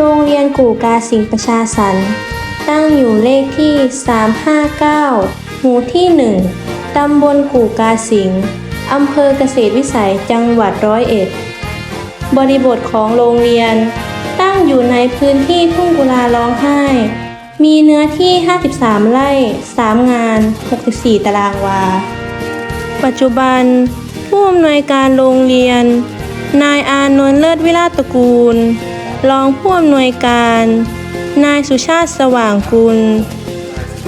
โรงเรียนกู่กาสิงประชาสรรค์ตั้งอยู่เลขที่ 359 หมู่ที่ 1 ตำบลกู่กาสิงอำเภอเกษตรวิสัยจังหวัดร้อยเอ็ด บริบทของโรงเรียน ตั้งอยู่ในพื้นที่ทุ่งกุลาร้องไห้ มีเนื้อที่ 53 ไร่ 3 งาน 64 ตารางวา ปัจจุบัน ผู้อำนวยการโรงเรียน นายอานนท์เลิศวิราชตระกูล รองผู้อำนวยการ นายสุชาติสว่างกุล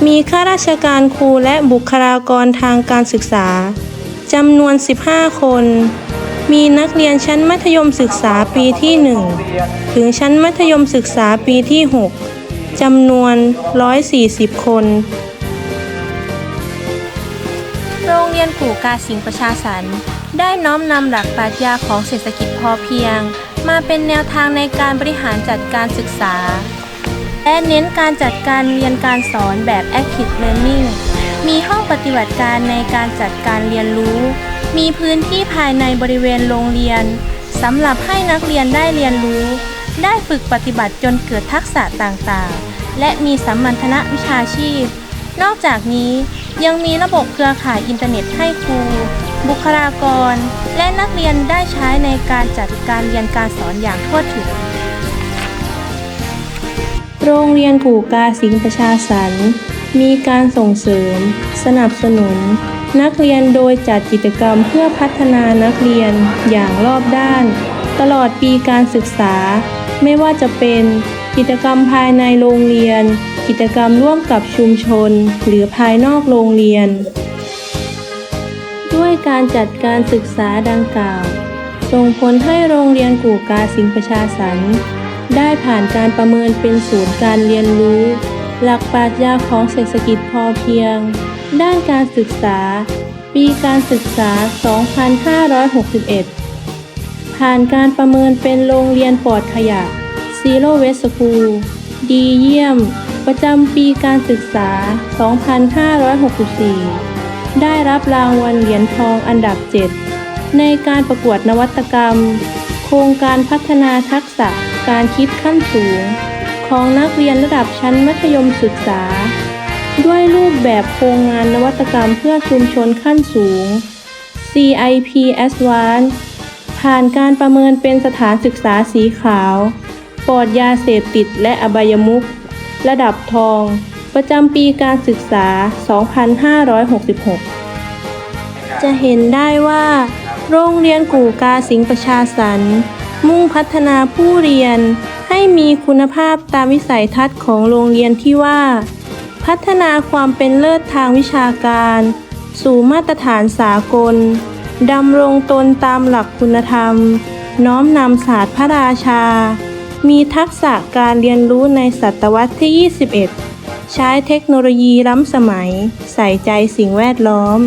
มีข้าราชการครูและบุคลากรทางการศึกษาจำนวน 15 คน มีนักเรียนชั้นมัธยมศึกษาปีที่ 1 ถึงชั้นมัธยมศึกษาปีที่ 6จำนวน 140 คน โรงเรียนกู่กาสิงห์ประชาสรรค์ได้น้อมนำหลักปรัชญาของเศรษฐกิจพอเพียง มาเป็นแนวทางในการบริหารจัดการศึกษา และเน้นการจัดการเรียนการสอนแบบ Active Learning มีห้องปฏิบัติการในการจัดการเรียนรู้ มีพื้นที่ภายในบริเวณโรงเรียนสำหรับให้นักเรียนได้เรียนรู้ ได้ฝึกปฏิบัติจนเกิดทักษะต่างๆ และมีสัมมันทนะวิชาชีพ นอกจากนี้ยังมีระบบเครือข่ายอินเทอร์เน็ตให้ครู บุคลากร และนักเรียนได้ใช้ในการจัดการเรียนการสอนอย่างทั่วถึง โรงเรียนกู่กาสิงประชาสรรมีการส่งเสริม สนับสนุน นักเรียนโดยจัดกิจกรรมเพื่อพัฒนานักเรียนอย่างรอบด้าน ตลอดปีการศึกษา ไม่ว่าจะเป็นกิจกรรมภายในโรงเรียน กิจกรรมร่วมกับชุมชน หรือภายนอกโรงเรียน ด้วยการจัดการศึกษาดังกล่าว ส่งผลให้โรงเรียนกู่กาสิงประชาสรรได้ผ่านการประเมินเป็นศูนย์การเรียนรู้ หลักปรัชญาของเศรษฐกิจพอเพียง ด้านการศึกษา ปีการศึกษา 2561 ผ่านการประเมินเป็นโรงเรียนปลอดขยะ Zero Waste School ดีเยี่ยม ประจำปีการศึกษา 2564 ได้รับรางวัลเหรียญทองอันดับ 7 ในการประกวดนวัตกรรม โครงการพัฒนาทักษะการคิดขั้นสูง ของนักเรียนระดับชั้นมัธยมศึกษา ด้วยรูปแบบโครงงานนวัตกรรมเพื่อชุมชนขั้นสูง CIP Advance ผ่านการประเมินเป็นสถานศึกษาสีขาว ปลอดยาเสพติดและอบายมุขระดับทอง ประจำปีการศึกษา 2566 จะเห็นได้ว่า โรงเรียนกู่กาสิงประชาสรรมุ่งพัฒนาผู้เรียนให้มีคุณภาพตามวิสัยทัศน์ของโรงเรียนที่ว่า พัฒนาความเป็นเลิศทางวิชาการ สู่มาตรฐานสากลดำรงตนตามหลักคุณธรรม น้อมนำศาสตร์พระราชา มีทักษะการเรียนรู้ในศตวรรษที่ 21 ใช้เทคโนโลยีล้ำสมัย ใส่ใจสิ่งแวดล้อม